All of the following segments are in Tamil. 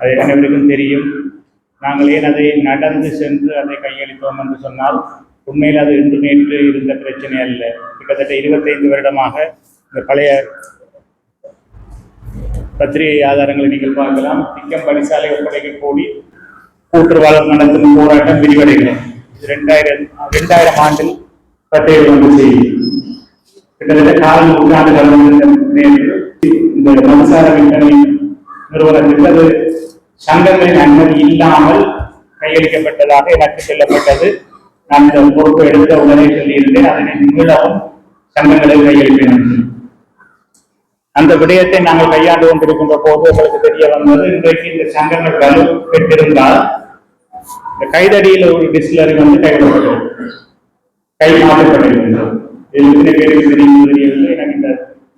அது அனைவருக்கும் தெரியும். நாங்கள் ஏன் அதை நடந்து சென்று அதை கையளித்தோம் என்று சொன்னால் உண்மையில் அது இன்று நேற்று இருந்த பிரச்சனை அல்ல. கிட்டத்தட்ட இருபத்தைந்து வருடமாக இந்த பழைய பத்திரிகை ஆதாரங்களை நீங்கள் பார்க்கலாம். திக்கம் பரிசாலை ஒப்படைக்க கூடி கூட்டுறவாளர் நடத்தும் போராட்டம் விரிவடைகிறது. ரெண்டாயிரம் ரெண்டாயிரம் ஆண்டில் பட்டியல் வந்து செய்தி. கிட்டத்தட்ட காலம் நூற்றாண்டு இந்த நேரில் இந்த விற்பனை நிறுவனம் என்பது சங்கங்களின் அனுமதி இல்லாமல் கையளிக்கப்பட்டதாக எனக்கு சொல்லப்பட்டது. நான் இந்த பொறுப்பு எடுத்த உடனே சொல்லியிருந்தேன். அதனை மீளவும் சங்கங்களை கையளிப்பேன். அந்த விடயத்தை நாங்கள் கையாண்டு கொண்டிருக்கின்ற போது உங்களுக்கு தெரிய வந்தது இன்றைக்கு இந்த சங்கங்கள் வலு பெற்றிருந்தால் இந்த கைதடியில் ஒரு டிஸ்லரி வந்து கைவிடப்பட்டது. கை மாற்றப்பட்டிருக்கின்றது இது பேருக்கு தெரியும் தெரியவில்லை எனக்கு இந்த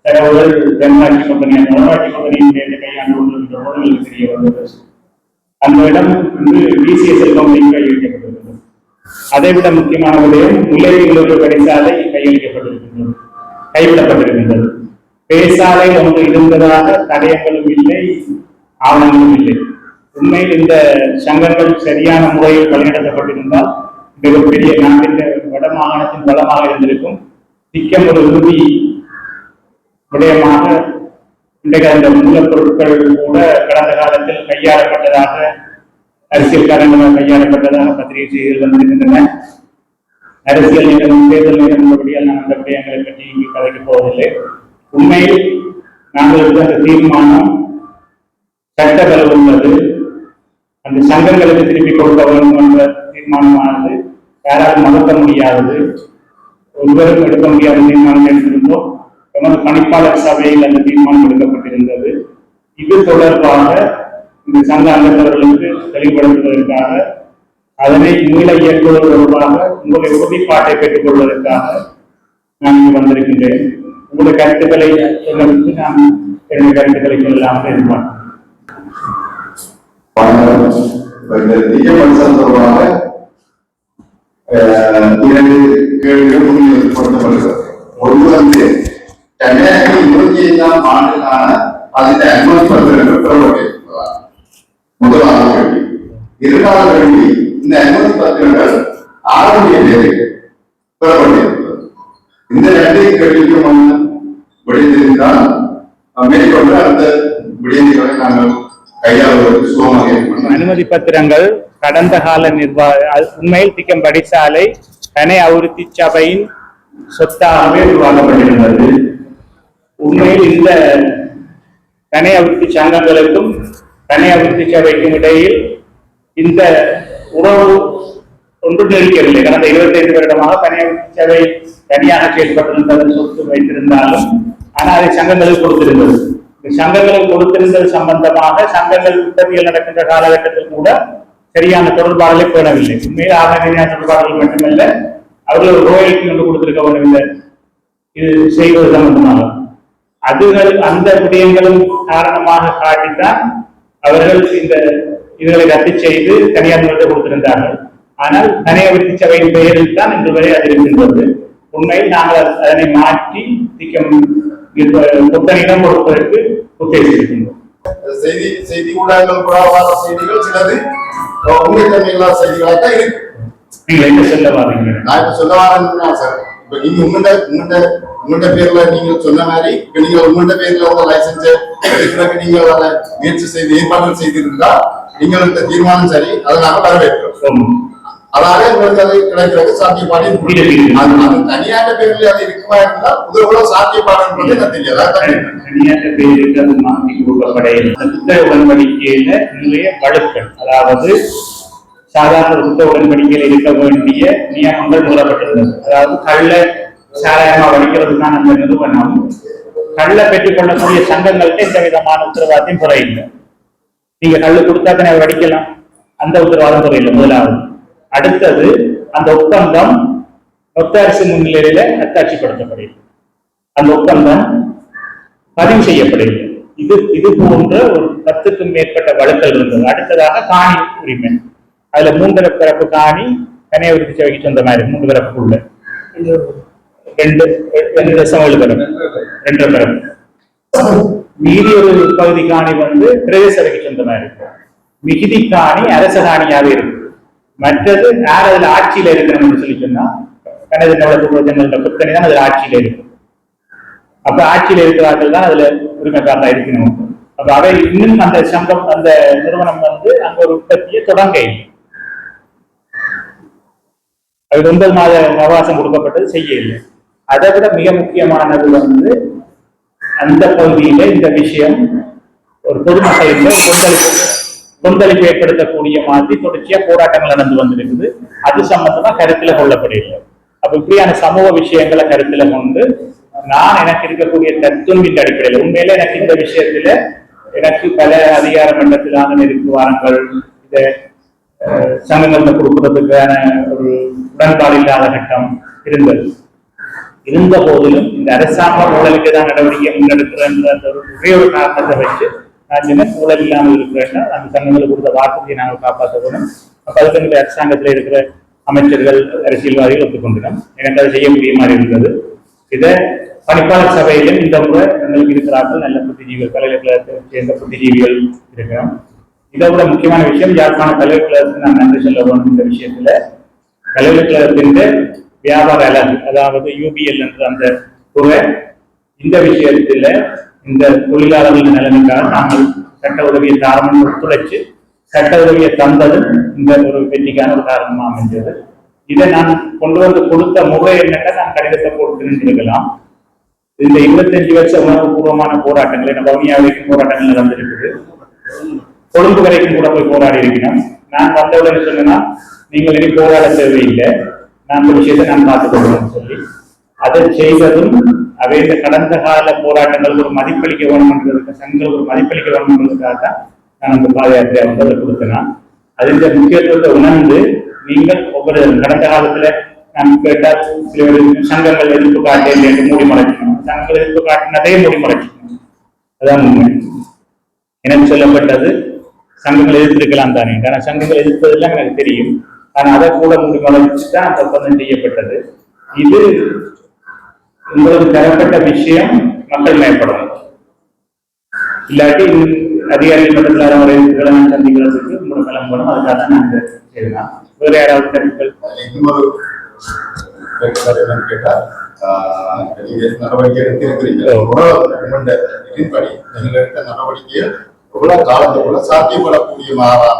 தகவல்கள் தென்னாட்சி கம்பெனி வடமாட்சி கம்பெனியின் கையாண்டு கொண்டிருக்கிற போது தெரிய வந்தது. அந்த இடம் வந்து டிசிஎஸ்எல் கம்பெனி கையளிக்கப்பட்டிருக்கிறது அதை விட முக்கியமான விடயம் முல்லையில் ஒரு கடிசாலை கையளிக்கப்பட்டிருக்கின்றது கைவிடப்பட்டிருக்கின்றது. பேசாலை ஒன்று இருந்ததாக தடயங்களும் இல்லை ஆவணங்களும் இல்லை. உண்மையில் இந்த சங்கங்கள் சரியான முறையில் வழிநடத்தப்பட்டிருந்தால் மிகப்பெரிய நாட்டின் வட மாகாணத்தின் வளமாக இருந்திருக்கும். திக்கம் ஒரு உறுதி விடயமாக இன்றைக்கு அந்த மூலப்பொருட்கள் கூட கடந்த காலத்தில் கையாளப்பட்டதாக அரசியல் காரணங்களால் கையாளப்பட்டதாக பத்திரிகை செய்திகள் வந்திருக்கின்றன. அரசியல் நேரம் தேர்தல் நேரம் நான் அந்த விடயங்களை பற்றி இங்கு கதைக்கப் போவதில்லை. உண்மையில் நாங்கள் அந்த தீர்மானம் சட்ட உள்ளது. அந்த சங்கங்களுக்கு திருப்பி கொடுக்க வேண்டும் என்ற தீர்மானமானது யாராலும் மறுக்க முடியாதது. ஒருவரும் எடுக்க முடியாத தீர்மானம் எடுத்திருந்தோம். எமது பணிப்பாளர் சபையில் அந்த தீர்மானம் எடுக்கப்பட்டிருந்தது. இது தொடர்பாக இந்த சங்க அங்கத்தவர்களுக்கு தெளிவுபடுத்துவதற்காக அதனை மீள இயக்குவது தொடர்பாக உங்களுடைய உறுதிப்பாட்டை பெற்றுக் கொள்வதற்காக நான் இங்கு வந்திருக்கின்றேன். உங்களுடைய கருத்துக்களை சொல்வதற்கு நான் என்னுடைய கருத்துக்களை சொல்லலாம் எதிர்பார்க்கிறேன் தொடர்பாக அஹ், இரண்டு கேள்விகள் முன்னிலைப்படுத்தப்படுகிறது ஒன்று வந்து இருபத்தி ஐந்தாம் ஆண்டுக்கான அதில் அனுமதி பத்திரங்கள் பெறப்பட்டிருக்கிறதா முதலாவது கேள்வி. இரண்டாவது கேள்வி இந்த அனுமதி பத்திரங்கள் ஆரம்பிய தேதிக்கு பெறப்பட்டிருக்கிறது இந்த ரெண்டு கேள்விக்கும் வந்து மேற்கொண்டு அந்த விடயங்களை நாங்கள் கையாளுவதற்கு சுகமாக இருக்கும். அனுமதி பத்திரங்கள் கடந்த கால நிர்வாக உண்மையில் திக்கம் படிசாலை தனி அபிவிருத்தி சபையின் சொத்தாகவே உருவாக்கப்பட்டிருந்தது. உண்மையில் இந்த தனி அபிவிருத்தி சங்கங்களுக்கும் தனி அபிவிருத்தி சபைக்கும் இடையில் இந்த உறவு ஒன்று நெருக்கவில்லை கடந்த இருபத்தைந்து வருடமாக தனி அபிவிருத்தி சபை தனியாக செயல்பட்டிருந்தது சொத்து வைத்திருந்தாலும் ஆனால் அதை சங்கங்களுக்கு கொடுத்திருந்தது. இந்த சங்கங்களுக்கு கொடுத்திருந்தது சம்பந்தமாக சங்கங்கள் உற்பத்திகள் நடக்கின்ற காலகட்டத்தில் கூட சரியான தொடர்பாடலை பேணவில்லை. உண்மையில் ஆதார தொடர்பாடல் மட்டுமல்ல அவர்கள் ஒரு ரோயல்டி ஒன்று கொடுத்திருக்க வேண்டும் இது செய்வது சம்பந்தமாக. அதுகள் அந்த விடயங்களும் காரணமாக காட்டித்தான் அவர்கள் இந்த இதுகளை ரத்து செய்து தனியார் கொடுத்திருந்தார்கள். ஆனால் தனியார் விருத்தி சபையின் பெயரில் தான் இன்று வரை அது இருக்கின்றது. உண்மையில் நாங்கள் அது- அதனை மாற்றி திக்கம் புத்தனிடம் கொடுப்பதற்கு உத்தேசித்திருக்கின்றோம் செய்தி செய்தி ஊடகங்கள் புறாவாத செய்திகள் சிலது உண்மைத்தன்மையில்லாத செய்திகளாக தான் இருக்கு. நீங்கள் என்ன சொல்ல வாரீங்க நான் இப்ப சொல்ல வரேன்னா சார். இப்ப நீங்க உங்கள்ட்ட உங்கள்ட்ட உங்கள்ட்ட பேர்ல நீங்க சொன்ன மாதிரி நீங்க உங்கள்ட்ட பேர்ல உங்க லைசன்ஸ் நீங்க முயற்சி செய்து ஏற்பாடு செய்திருந்தா நீங்கள் இந்த தீர்மானம் சரி அதை நாங்க வரவேற்கிறோம். அதாவது உங்களுக்கு அது கிடைக்கிறது சாத்தியப்பாடு. அது தனியாட்ட பேர்ல அது இருக்குமா இருந்தா முதல்ல சாத்தியப்பாடுன்றது எனக்கு தெரியாது. தனியார் பேருக்கு அது மாற்றி கொடுக்கப்படையில். அந்த உடன்படிக்கையில நிறைய வழுக்கள் அதாவது சாதாரண புத்த உடன்படிக்கையில் இருக்க வேண்டிய நியமங்கள் மூடப்பட்டிருந்தது. அதாவது கள்ள சாராயமா வடிக்கிறதுக்கான அந்த நிறுவனம் கள்ள பெற்றுக் கொள்ளக்கூடிய சங்கங்கள்ட்ட எந்த விதமான உத்தரவாதத்தையும் குறையில்லை நீங்க கள்ளு கொடுத்தா தானே வடிக்கலாம்? அந்த உத்தரவாதம் குறையில்லை முதலாவது. அடுத்தது அந்த ஒப்பந்தம் மொத்த அரசு முன்னிலையில அத்தாட்சிப்படுத்தப்படுது அந்த ஒப்பந்தம் பதிவு செய்யப்படுகிறது இது இது போன்ற ஒரு பத்துக்கும் மேற்பட்ட வழக்கல் இருந்தது. அடுத்ததாக காணி உரிமை. அதுல மூன்று பிறப்பு காணி தனியார் விருத்தி சபைக்கு சொந்தமா இருக்கு மூன்று பிறப்புக்குள்ள. ரெண்டு ரெண்டு தசம் ஏழு ரெண்டு பிறப்பு மீதி ஒரு பகுதி காணி வந்து பிரதேச சபைக்கு சொந்தமா இருக்கும் மிகுதி காணி அரச காணியாக இருக்கும் மற்றது யார் அதுல ஆட்சியில இருக்கணும்னு சொல்லி சொன்னா கனது நவலத்துவ புத்தனி தான் அதுல ஆட்சியில இருக்கும் அப்ப ஆட்சியில இருக்கிறார்கள் தான் அதுல உரிமைக்காரா இருக்கணும். அப்ப அவை இன்னும் அந்த சங்கம் அந்த நிறுவனம் வந்து அங்க ஒரு உற்பத்தியை தொடங்க. அது ஒன்பது மாத அவகாசம் கொடுக்கப்பட்டது செய்ய இல்லை அதை விட மிக முக்கியமானது வந்து அந்த பகுதியில இந்த விஷயம் ஒரு பொதுமக்களின் கொந்தளிப்பு கொந்தளிப்பு ஏற்படுத்தக்கூடிய மாதிரி தொடர்ச்சியா போராட்டங்கள் நடந்து வந்திருக்குது. அது சம்பந்தமா கருத்துல கொள்ளப்படவில்லை. அப்ப இப்படியான சமூக விஷயங்களை கருத்துல கொண்டு நான் எனக்கு இருக்கக்கூடிய தத்துவமின் அடிப்படையில் உண்மையில எனக்கு இந்த விஷயத்துல எனக்கு பல அதிகார மன்றத்திலான நெருக்கு வாரங்கள் இதை சங்கங்கள்ல கொடுக்கறதுக்கான ஒரு உடன்பாடு இல்லாத கட்டம் இருந்தது. இருந்த போதிலும் இந்த அரசாங்கம் ஊழலுக்கு தான் நடவடிக்கை முன்னெடுக்கிறன்ற அந்த ஒரு ஒரே ஒரு காரணத்தை வச்சு நான் என்ன ஊழல் இல்லாமல் இருக்கிறேன்னா அந்த சங்கங்களுக்கு கொடுத்த வாக்குறுதியை நாங்கள் காப்பாற்றணும். அப்ப அதுக்கு அரசாங்கத்தில் இருக்கிற அமைச்சர்கள் அரசியல்வாதிகள் ஒத்துக்கொண்டிடும் எனக்கு அதை செய்ய முடிய மாதிரி இருந்தது. இதை பணிப்பாளர் சபையிலும் இந்த முறை எங்களுக்கு இருக்கிறார்கள். நல்ல புத்திஜீவிகள் பல்கலைக்கழகத்தை சேர்ந்த புத்திஜீவிகள் இருக்கிறோம். இதை விட முக்கியமான விஷயம் யாழ்ப்பாண பல்கலைக்கழகத்துக்கு நான் நன்றி சொல்ல வேண்டும் இந்த விஷயத்துல. பல்கலைக்கழகத்தின் வியாபார அலகு அதாவது யூபிஎல் என்ற அந்த துறை இந்த விஷயத்துல இந்த தொழிலாளர்கள் நலனுக்காக நாங்கள் சட்ட உதவியை தாரமும் ஒத்துழைச்சு சட்ட உதவியை தந்தது இந்த ஒரு வெற்றிக்கான ஒரு காரணமாக அமைஞ்சது. இதை நான் கொண்டு வந்து கொடுத்த முறை என்னட்ட நான் கடிதத்தை போட்டு நின்றிருக்கலாம் இந்த இருபத்தஞ்சு வருஷ உணர்வுபூர்வமான போராட்டங்கள் என்ன பவுனியா வரைக்கும் போராட்டங்கள் நடந்திருக்குது. கொழும்பு வரைக்கும் கூட போய் போராடி இருக்கிறோம். நான் வந்தவுடனே சொன்னா நீங்கள் இனி போராட தேவையில்லை. நான் விஷயத்தை நான் பார்த்துக்கொள்ளணும்னு சொல்லி அதை செய்வதும் அவை இந்த கடந்த கால போராட்டங்கள் ஒரு மதிப்பளிக்க வேணும்ன்றதுக்கு சங்கங்கள் ஒரு மதிப்பளிக்க வேணும்ன்றதுக்காக தான் நான் அந்த பாத யாத்திரை வந்து அதை கொடுத்தேன்? அதில் முக்கியத்துவத்தை உணர்ந்து நீங்கள் ஒவ்வொரு கடந்த காலத்துல நான் கேட்டால் சில சங்கங்கள் எதிர்ப்பு காட்டேன் என்று மூடி மறைக்கணும் சங்கங்கள் எதிர்ப்பு காட்டினதே மூடி மறைக்கணும் அதான் உண்மை. எனக்கு சொல்லப்பட்டது சங்கங்கள் எதிர்த்திருக்கலாம் தானே. காரணம் சங்கங்கள் எதிர்ப்பதெல்லாம் எனக்கு தெரியும். நான் அதை கூட மூடி வச்சுதான் அந்த ஒப்பந்தம் செய்யப்பட்டது. இது உங்களுக்கு தரப்பட்ட விஷயம் மக்கள் மேம்படும் இல்லாட்டி அதிகாரிகள் மட்டத்தில் யாரும் எதிர்ப்புகளை நான் சந்திக்கிறதுக்கு உங்களோட கிளம்பணும் அதுக்காக தான் நான் இதை செய்யலாம் வேற யாராவது கருத்துக்கள் இன்னொரு கேட்கிறார் நடவடிக்கை எடுத்திருக்கிறீங்க ஓ. நீங்கள் எடுத்த நடவடிக்கைகள் எவ்வளவு காலத்துக்குள்ள சாத்தியப்படக்கூடிய மாறான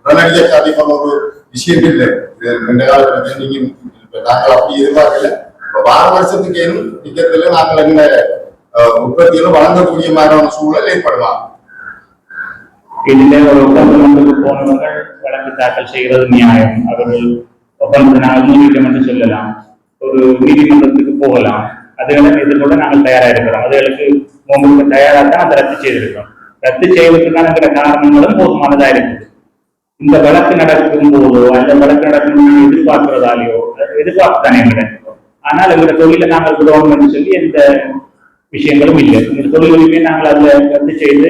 உடனடியாக சாத்தியமான ஒரு விஷயம் இல்லை ரெண்டு காலத்துல நீங்க இப்ப நாங்கள் அப்படி எதிர்பார்க்கல இப்ப வார வருஷத்துக்கு ஏனும் திட்டத்துல நாங்கள் என்ன ஆஹ், உற்பத்தியில வழங்கக்கூடிய மாதிரியான சூழல் ஏற்படலாம் இதிலே ஒரு ஒப்பந்தத்துக்கு போனவர்கள் வழக்கு தாக்கல் செய்கிறது நியாயம் அவர்கள் ஒப்பந்தத்தை நாங்கள் நீதிமன்றம் என்று சொல்லலாம் ஒரு நீதிமன்றத்துக்கு போகலாம் அதுகளை எதிர்கொள்ள நாங்கள் தயாராக இருக்கிறோம் அதுகளுக்கு உங்களுக்கு தயாராக தான் அதை ரத்து செய்திருக்கிறோம் ரத்து செய்வதற்கான இருக்கிற காரணங்களும் போதுமானதா இருக்குது இந்த வழக்கு நடக்கும் போதோ அந்த வழக்கு நடக்கும் எதிர்பார்க்கிறதாலேயோ அது எதிர்பார்ப்பு தானே எங்களை ஆனால் எங்களுடைய தொழிலை நாங்கள் விடுவோம்னு சொல்லி எந்த விஷயங்களும் இல்லை. இந்த தொழில் உரிமையை நாங்கள் அதில் ரத்து செய்து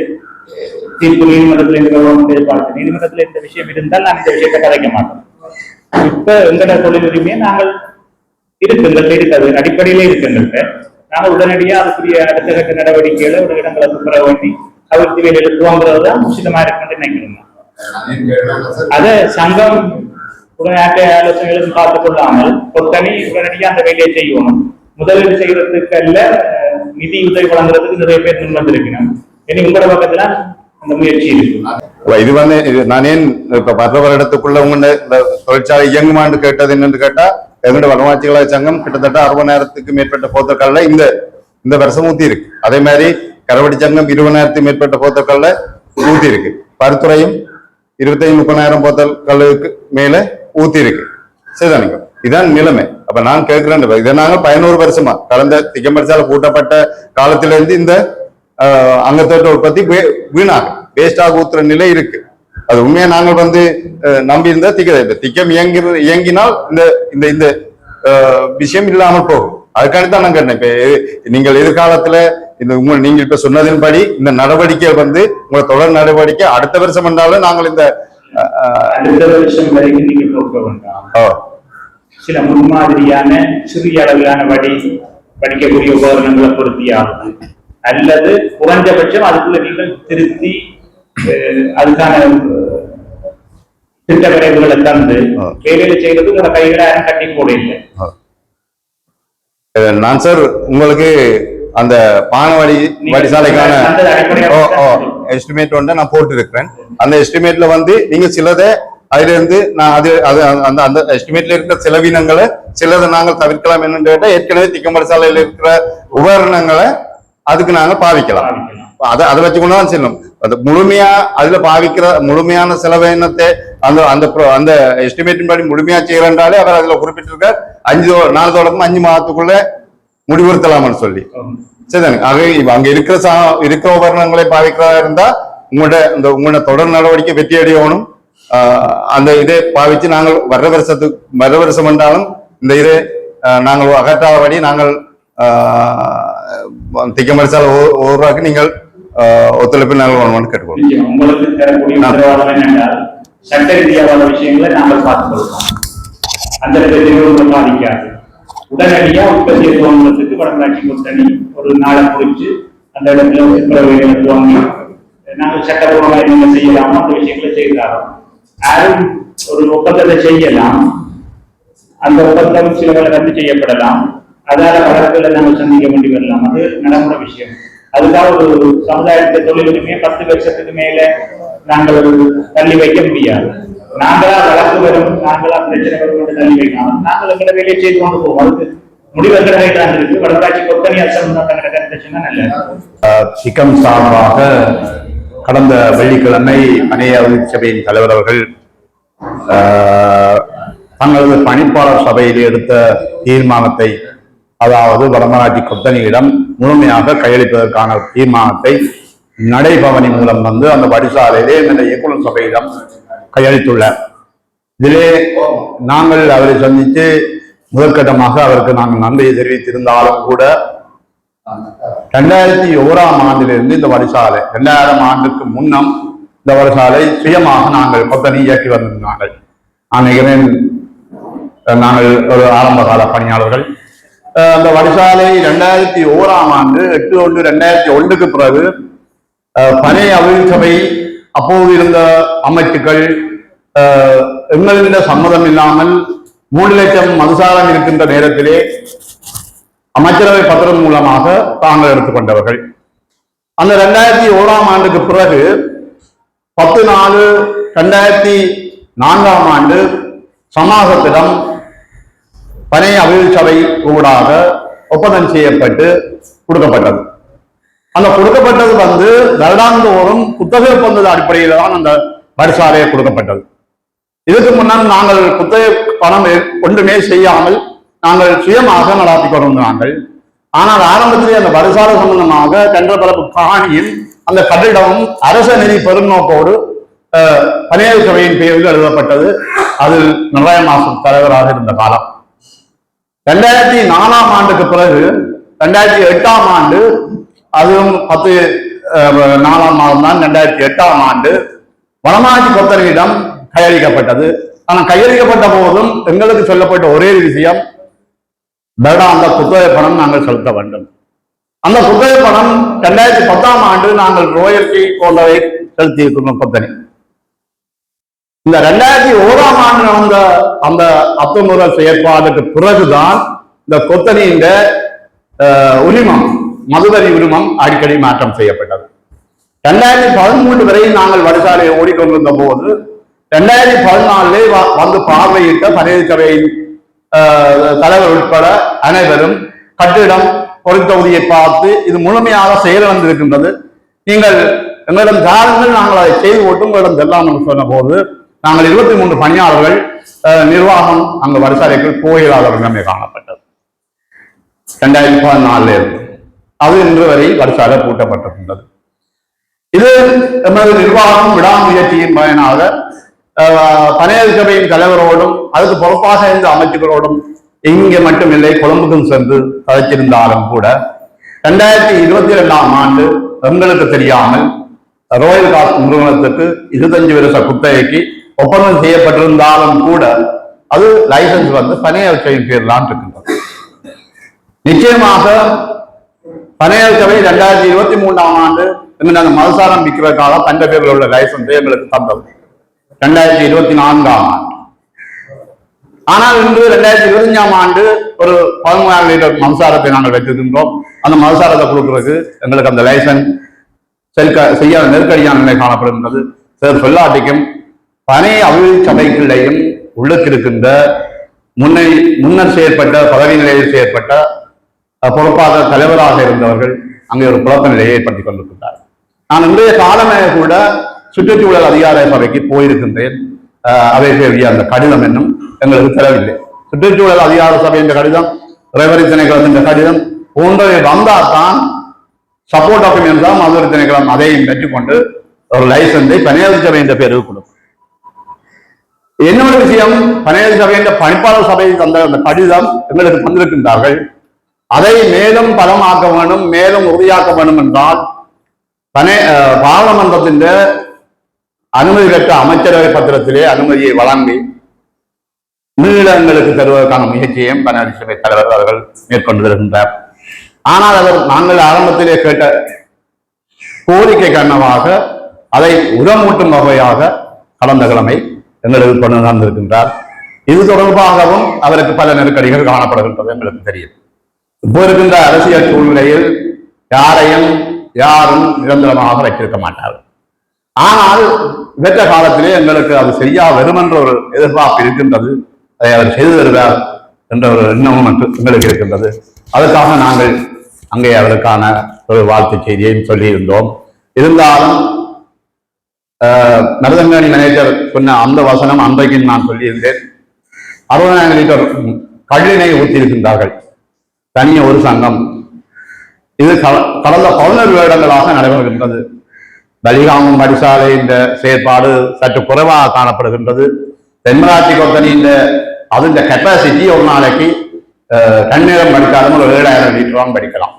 தீர்ப்பு நீதிமன்றத்தில் இந்த கவர்மெண்ட் எதிர்பார்த்து நீதிமன்றத்தில் இந்த விஷயம் இருந்தால் நான் இந்த விஷயத்தை கதைக்க மாட்டோம். இப்ப எங்களோட தொழில் உரிமையை நாங்கள் இருக்கு எங்கள்கிட்ட இருக்காது அடிப்படையிலே இருக்கு நாங்கள் உடனடியாக அதுக்குரிய அடுத்த கட்ட நடவடிக்கைகளை ஒரு இடங்களை பெற வேண்டி அபிவிருத்தி வேலையில துவங்குறது தான் உச்சிதமாக இருக்குன்னு நினைக்கிறோம். அது சங்கம் உடனே ஆலோசனைகளும் பார்த்துக் கொள்ளாமல் ஒரு தனி உடனடியாக அந்த வேலையை செய்வோம் முதலீடு செய்யறதுக்கு அல்ல நிதி உதவி வழங்குறதுக்கு நிறைய பேர் முன் வந்திருக்கணும் இனி உங்களோட பக்கத்துல அந்த முயற்சி இருக்கு இது வந்து நான் ஏன் இப்ப பத்து வருடத்துக்குள்ள உங்க தொழிற்சாலை இயங்குமான்னு கேட்டது என்னன்னு கேட்டா எங்களோட வனவாட்சிகளாக சங்கம் கிட்டத்தட்ட அறுபதாயிரத்துக்கு மேற்பட்ட போத்தக்கள்ல இந்த இந்த வருஷம் ஊத்தி இருக்கு அதே மாதிரி கரவடி சங்கம் இருபதாயிரத்துக்கு மேற்பட்ட போத்தக்கள்ல ஊத்தி இருக்கு பருத்துறையும் இருபத்தஞ்சு முப்பதாயிரம் போத்தல்களுக்கு மேல ஊத்தி இருக்கு சரிதானுங்க இதான் நிலைமை. அப்ப நான் கேட்கிறேன் இதை நாங்க பதினோரு வருஷமா கடந்த திகம்பரிசால கூட்டப்பட்ட காலத்திலிருந்து இந்த ஆஹ், அங்கத்தோட்ட உற்பத்தி வீணாக வேஸ்டாக ஊத்துற நிலை இருக்கு. அது உண்மையா நாங்கள் வந்து நம்பி இருந்தா திக்க திக்கம் இயங்கி இயங்கினால் இந்த இந்த இந்த ஆஹ், விஷயம் இல்லாமல் போகும். அதுக்காண்டி தான் நான் கேட்டேன். இப்ப நீங்கள் எதிர்காலத்துல இந்த உங்க நீங்க இப்ப சொன்னதின்படி இந்த நடவடிக்கை வந்து உங்க தொடர் நடவடிக்கை அடுத்த வருஷம் என்றாலும் நாங்கள் இந்த அடுத்த வருஷம் வரைக்கும் நீங்க போக வேண்டாம். சில முன்மாதிரியான சிறிய அளவிலான வடி படிக்கக்கூடிய உபகரணங்களை பொருத்தியாகும். அல்லது குறைஞ்சபட்சம் அதுக்குள்ள நீங்கள் திருத்தி அதுக்கான திட்ட விரைவுகளை தந்து. வேலையில செய்யறது உங்களோட கைகளை யாரும் கட்டி போட இல்லை நான் சார் உங்களுக்கு அந்த பானவாடி நீங்க வடிசாலைக்கான எஸ்டிமேட் வந்து நான் போட்டிருக்கிறேன். அந்த எஸ்டிமேட்ல வந்து நீங்க சிலதை அதுல இருந்து நான் அது அது அந்த அந்த எஸ்டிமேட்ல இருக்கிற செலவினங்களை சிலதை நாங்கள் தவிர்க்கலாம் என்னன்னு கேட்டா ஏற்கனவே திக்கம்பட சாலையில இருக்கிற உபகரணங்களை அதுக்கு நாங்க பாவிக்கலாம். அதை அதை வச்சுக்கொண்டு தான் செல்லும். அது முழுமையா அதுல பாவிக்கிற முழுமையான செலவினத்தை அந்த அந்த அந்த எஸ்டிமேட்டின் படி முழுமையா செய்யறன்றாலே அவர் அதுல குறிப்பிட்டிருக்க அஞ்சு நாலு தொடக்கம் அஞ்சு மாதத்துக்குள்ள முடிவுறுத்தலாம்னு சொல்லி. சரிதானே? ஆக அங்க இருக்கிற சா இருக்கிற உபகரணங்களை பாவிக்கிறதா இருந்தா உங்களோட இந்த உங்களோட தொடர் நடவடிக்கை வெற்றி அடையணும். அந்த இதை பாவிச்சு நாங்கள் வர்ற வருஷத்துக்கு வர்ற வருஷம் என்றாலும் இந்த இதை நாங்கள் அகற்றாதபடி நாங்கள் திக்கமரிசால் ஒருவாக்கு நீங்கள் ஆஹ் ஒத்துழைப்பு கேட்டுக்கொள்ளும் தரக்கூடிய உத்தரவாதம் என்னென்றால் சட்ட ரீதியான விஷயங்களை நாங்கள் பார்த்துக் கொள்வோம் அந்த பாதிக்காது. உடனடியா உற்பத்தி துவங்குறதுக்கு வடமராட்சி கூட்டணி ஒரு நாளை குறிச்சு அந்த இடத்துல துப்புரவுகளை துவங்கி நாங்கள் சட்டப்பூர்வமாக என்ன செய்யலாமோ அந்த விஷயங்களை செய்தாரோம் யாரும் ஒரு ஒப்பந்தத்தை செய்யலாம். அந்த ஒப்பந்தம் சில ரத்து செய்யப்படலாம். அதால வழக்குகளை நாங்கள் சந்திக்க வேண்டி வரலாம். அது நடைமுறை விஷயம். அதுக்காக ஒரு சமுதாயத்தை தொழிலுக்குமே பத்து வருஷத்துக்கு மேல நாங்கள் தள்ளி வைக்க முடியாது. நாங்களா வழக்கு வரும் நாங்களா பிரச்சனை வரும் தள்ளி வைக்கலாம். நாங்கள் எங்களை வேலையை செய்து கொண்டு போவோம். அதுக்கு முடிவு எங்களை இருக்கு. வடராட்சி கொத்தனி அரசு கருத்தை சிக்கம் சார்பாக கடந்த வெள்ளிக்கிழமை அணைய சபையின் தலைவர் அவர்கள் தங்களது பணிப்பாளர் சபையில் எடுத்த தீர்மானத்தை அதாவது வடமராட்சி கொத்தனியிடம் முழுமையாக கையளிப்பதற்கான தீர்மானத்தை நடைபவனி மூலம் வந்து அந்த வடிசாலையிலே இந்த இயக்குநர் சபையிடம் கையளித்துள்ளார் இதிலே நாங்கள் அவரை சந்தித்து முதற்கட்டமாக அவருக்கு நாங்கள் நன்றியை தெரிவித்திருந்தாலும் கூட ரெண்டாயிரத்தி ஓராம் ஆண்டிலிருந்து இந்த வரிசாலை ரெண்டாயிரம் ஆண்டுக்கு முன்னம் இந்த வரிசாலை சுயமாக நாங்கள் கொத்தனி இயக்கி வந்திருந்தார்கள். நான் நினைக்கிறேன் அஹ், நாங்கள் ஒரு ஆரம்பகால பணியாளர்கள். அந்த வரிசாலை ரெண்டாயிரத்தி ஓராம் ஆண்டு எட்டு ஒன்று ரெண்டாயிரத்தி ஒன்றுக்கு பிறகு அஹ், பனை அபிவிருத்தி சபை அப்போது இருந்த அமைச்சுக்கள் அஹ், சம்மதம் இல்லாமல் மூன்று லட்சம் மதுசாரம் இருக்கின்ற நேரத்திலே அமைச்சரவை பத்திரம் மூலமாக தாங்கள் எடுத்துக்கொண்டவர்கள் அந்த ரெண்டாயிரத்தி ஓராம் ஆண்டுக்கு பிறகு பத்து நாலு ரெண்டாயிரத்தி நான்காம் ஆண்டு சமாசத்திடம் பனை அபிவிருத்தி சபை ஊடாக ஒப்பந்தம் செய்யப்பட்டு கொடுக்கப்பட்டது. அந்த கொடுக்கப்பட்டது வந்து வருடாந்தோறும் குத்தகை ஒப்பந்தது அடிப்படையில் தான் அந்த வரிசாலையை கொடுக்கப்பட்டது. இதுக்கு முன்னால் நாங்கள் குத்தகை பணம் ஒன்றுமே செய்யாமல் நாங்கள் சுயமாக நடாத்தி கொண்டிருந்தாங்கள் ஆனால் ஆரம்பத்திலே அந்த வரிசாலை சம்பந்தமாக கன்றபரப்பு காணியில் அந்த கட்டிடமும் அரச நிதி பெருநோக்கோடு அஹ், பணியாளர் சபையின் பெயரில் எழுதப்பட்டது. அதில் நிர்ணயமாசம் தலைவராக இருந்த காலம். ரெண்டாயிரத்தி நாலாம் ஆண்டுக்கு பிறகு ரெண்டாயிரத்தி எட்டாம் ஆண்டு அதுவும் பத்து நாலாம் மாதம் தான் ரெண்டாயிரத்தி எட்டாம் ஆண்டு வடமாட்சி கொத்தரவிடம் கையளிக்கப்பட்டது. ஆனால் கையளிக்கப்பட்ட போதும் எங்களுக்கு சொல்லப்பட்ட ஒரே விஷயம் வேண்டாம் அந்த குத்தகை பணம் நாங்கள் செலுத்த வேண்டும். அந்த குத்தகை பணம் ரெண்டாயிரத்தி பத்தாம் ஆண்டு நாங்கள் ரோயல்டி போன்றவை செலுத்தி இருக்கிறோம் கொத்தனி இந்த ரெண்டாயிரத்தி ஓராம் ஆண்டு நடந்த அந்த அத்துமுறை செயற்பாடுக்கு பிறகுதான் இந்த கொத்தனியின் உரிமம் மதுவரி உரிமம் அடிக்கடி மாற்றம் செய்யப்பட்டது. ரெண்டாயிரத்தி பதிமூன்று வரை நாங்கள் வடிசாலையை ஓடிக்கொண்டிருந்த போது ரெண்டாயிரத்தி பதினாலே வந்து பார்வையிட்ட பணியர் சபையின் அஹ், தலைவர் உட்பட அனைவரும் கட்டிடம் பொருத்தொகுதியை பார்த்து இது முழுமையாக செயலிழந்திருக்கின்றது. நீங்கள் எங்களிடம் தாருங்கள் நாங்கள் அதை செய்து போட்டு உங்களிடம் செல்லாம் என்று சொன்ன போது நாங்கள் இருபத்தி மூன்று பணியாளர்கள் அஹ், நிர்வாகம் அங்கு வரிசாலைக்குள் போயிடாத நிலைமை காணப்பட்டது. ரெண்டாயிரத்தி பதினாலுல இருந்து. அது இன்று வரை வரிசாலை பூட்டப்பட்டிருந்தது இது எமது நிர்வாகம் விடாமுயற்சியின் பயனாக அஹ், பனையர் சபையின் தலைவரோடும் அதுக்கு பொறுப்பாக இருந்த அமைச்சர்களோடும் இங்கே மட்டுமில்லை கொழும்புக்கும் சென்று கதைச்சிருந்தாலும் கூட ரெண்டாயிரத்தி இருபத்தி ரெண்டாம் ஆண்டு எங்களுக்கு தெரியாமல் ரோயல் காஸ் நிறுவனத்துக்கு இருபத்தஞ்சு வருஷ குத்தகைக்கு ஒப்பந்தம் செய்யப்பட்டிருந்தாலும் கூட அது லைசன்ஸ் வந்து பனையர் சபையின் பேர் தான் இருக்கின்றது. நிச்சயமாக பனையர் சபை ரெண்டாயிரத்தி இருபத்தி மூன்றாம் ஆண்டு எங்களுக்கு அந்த மதுசாரம் விற்கிறதுக்காக தங்க பேரில் உள்ள லைசன்ஸ் எங்களுக்கு தந்தது. ரெண்டாயிரத்தி இருபத்தி நான்காம் ஆண்டு. ஆனால் இன்று ரெண்டாயிரத்தி இருபத்தஞ்சாம் ஆண்டு ஒரு பதிமூணாயிரம் லிட்டர் மதுசாரத்தை நாங்கள் வைத்திருக்கின்றோம். அந்த மதுசாரத்தை கொடுக்கறதுக்கு எங்களுக்கு அந்த லைசன்ஸ் செல்க செய்யாத நெருக்கடியான நிலை காணப்படுகின்றது. சார் சொல்லாட்டிக்கும் பனை அபிவிருத்தி சபைக்குள்ளேயும் உள்ளத்திருக்கின்ற இருக்கின்ற முன்னை முன்னர் செயற்பட்ட பதவி நிலையில் செயற்பட்ட பொறுப்பாக தலைவராக இருந்தவர்கள் அங்கே ஒரு குழப்ப நிலையை ஏற்படுத்திக் கொண்டிருக்கிறார் நான் இன்றைய காலமே கூட சுற்றுச்சூழல் அதிகார சபைக்கு போயிருக்கின்றேன். அவை அவைகளுடைய அந்த கடிதம் என்னும் எங்களுக்கு தரவில்லை சுற்றுச்சூழல் அதிகார சபை என்ற கடிதம் ரெவரி திணைக்களம் என்ற கடிதம் போன்றவை வந்தால்தான் சப்போர்ட் டாக்குமெண்ட் தான் மதுரை திணைக்களம் அதையும் பெற்றுக்கொண்டு ஒரு லைசன்ஸை பணியாளர் சபை என்ற பேருக்கு கொடுக்கும். என்னோட விஷயம்? பணியாளர் சபை என்ற பணிப்பாளர் சபை தந்த அந்த கடிதம் எங்களுக்கு தந்திருக்கின்றார்கள். அதை மேலும் பலமாக்க வேண்டும் மேலும் உறுதியாக்க வேண்டும் என்றால் பனை அஹ், பாராளுமன்றத்தின் அனுமதி பெற்ற அமைச்சரவை பத்திரத்திலே அனுமதியை வழங்கி மீளங்களுக்கு தருவதற்கான முயற்சியையும் பணியாளர் சபை தலைவர் அவர்கள் மேற்கொண்டு வருகின்றார். ஆனால் அவர் நாங்கள் ஆரம்பத்திலே கேட்ட கோரிக்கை காரணமாக அதை உரமூட்டும் வகையாக கடந்த கிழமை எங்களுக்கு கொண்டு வந்திருக்கின்றார். இது தொடர்பாகவும் அவருக்கு பல நெருக்கடிகள் காணப்படுகின்றது எங்களுக்கு தெரியும். இப்போ இருக்கின்ற அரசியல் சூழ்நிலையில் யாரையும் யாரும் நிரந்தரமாக வைத்திருக்க மாட்டார்கள். ஆனால் இவற்ற காலத்திலே எங்களுக்கு அது சரியா வரும் என்ற ஒரு எதிர்பார்ப்பு இருக்கின்றது. அதை அவர் செய்து தருவார் என்ற ஒரு எண்ணமும் எங்களுக்கு- இருக்கின்றது. அதற்காக நாங்கள் அங்கே அவருக்கான ஒரு வாழ்த்து செய்தியையும் சொல்லியிருந்தோம். இருந்தாலும் ஆஹ், மேனேஜர் சொன்ன அந்த வசனம் அன்றைக்கு நான் சொல்லியிருந்தேன். அறுபதாயிரம் லிட்டர் கல்லினை ஊற்றியிருக்கின்றார்கள். தனிய ஒரு சங்கம். இது கடந்த பதினொரு வருடங்களாக நடைபெறுகின்றது. பலிகாமம் படிசாலை இந்த செயற்பாடு சற்று குறைவாக காணப்படுகின்றது. தென்மராட்சி கொத்தனி இந்த அது இந்த கெப்பாசிட்டி ஒரு நாளைக்கு அஹ், தண்ணீரம் படித்தாலும் ஒரு ஏழாயிரம் லிட்டர் படிக்கலாம்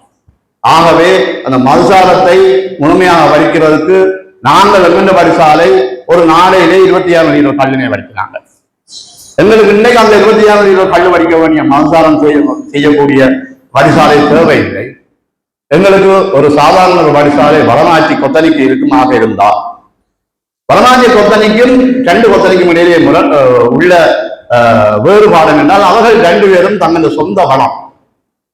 ஆகவே அந்த மதுசாரத்தை முழுமையாக வடிக்கிறதுக்கு நாங்கள் வெங்கண்ட படிசாலை ஒரு நாளையிலே இருபத்தி ஆறு லிட்டர் கல்லினை வடிக்கிறாங்க. எங்களுக்கு இன்னைக்கு அந்த இருபத்தி ஆறு லிட்டர் கல் வடிக்க வேண்டிய மனசாரம் செய்ய செய்யக்கூடிய வடிசாலை தேவையில்லை. எங்களுக்கு ஒரு சாதாரண ஒரு வடிசாலை வடநாட்சி கொத்தனைக்கு இருக்குமாக இருந்தால் வடநாட்சி கொத்தனைக்கும் ரெண்டு கொத்தனைக்கும் இடையிலே உள்ள அஹ், வேறுபாடு என்றால் அவர்கள் ரெண்டு பேரும் தங்களது சொந்த வளம்.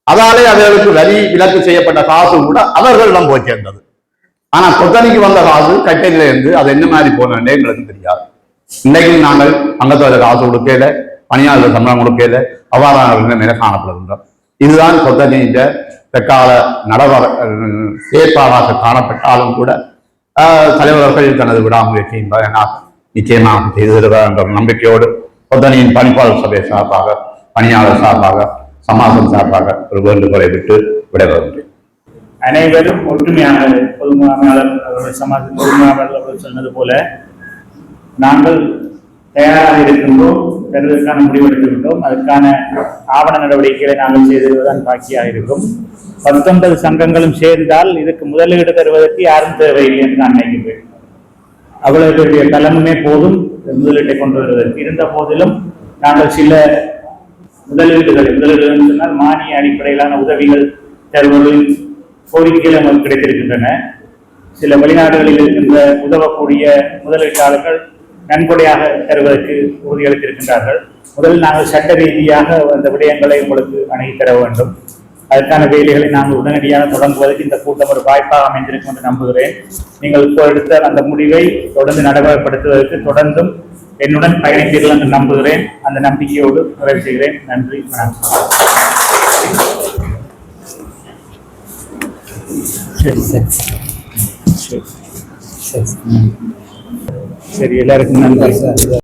அதாலே அவர்களுக்கு வரி விலக்கு செய்யப்பட்ட காசு கூட அவர்களிடம் போய் சேர்ந்தது. ஆனா கொத்தனைக்கு வந்த காசு கட்டையில இருந்து அது என்ன மாதிரி போனே எங்களுக்கு தெரியாது. இன்னைக்கும் நாங்கள் அங்கத்தோட காசு கொடுக்கல பணியாளர் சம்பளம் கொடுக்கல அவ்வாறான நிலை காணப்படுகின்றோம். இதுதான் கொத்தனியின் தற்கால நடவர அஹ், செயற்பாடாக காணப்பட்டாலும் கூட ஆஹ், தலைவர்கள் தனது விடாமுயற்சி பயனாக நிச்சயமாக செய்து தருவார் என்ற நம்பிக்கையோடு கொத்தனியின் பணிப்பாளர் சபை சார்பாக பணியாளர் சார்பாக சமாசம் சார்பாக ஒரு வேண்டுகோளை விட்டு விடைபெறுகின்றேன். அனைவரும் ஒற்றுமையாளர் பொதுமையாளர் அவர்கள் சமாஜ பொதுமையாளர் அவர்கள் சொன்னது போல நாங்கள் தயாராக இருக்கின்றோம் பெறுவதற்கான முடிவெடுக்கின்றோம். அதற்கான ஆவண நடவடிக்கைகளை நாங்கள் செய்திருவதுதான் பாக்கியாக இருக்கும். பத்தொன்பது சங்கங்களும் சேர்ந்தால் இதுக்கு முதலீடு தருவதற்கு யாரும் தேவையில்லை என்று நான் நினைக்கின்றேன். அவ்வளவு பெரிய போதும். முதலீட்டை கொண்டு வருவதற்கு இருந்த போதிலும் நாங்கள் சில முதலீடுகளை முதலீடுகள் சொன்னால் மானிய அடிப்படையிலான உதவிகள் தருவதில் கோரிக்கைகள் நமக்கு கிடைத்திருக்கின்றன. சில வெளிநாடுகளில் இருக்கின்ற உதவக்கூடிய முதலீட்டாளர்கள் நன்கொடையாக தருவதற்கு உறுதியளித்திருக்கின்றார்கள் முதலில் நாங்கள் சட்ட ரீதியாக அந்த விடயங்களை உங்களுக்கு அணுகி தர வேண்டும். அதற்கான வேலைகளை நாங்கள் உடனடியாக தொடங்குவதற்கு இந்த கூட்டம் ஒரு வாய்ப்பாக அமைந்திருக்கும் என்று நம்புகிறேன். நீங்கள் இப்போ எடுத்த அந்த முடிவை தொடர்ந்து நடைமுறைப்படுத்துவதற்கு தொடர்ந்தும் என்னுடன் பயணித்தீர்கள் என்று நம்புகிறேன். அந்த நம்பிக்கையோடு நிறைவு செய்கிறேன். நன்றி. வணக்கம். சரி. சரி. சரி. சரி எல்லாருக்கும் நன்றி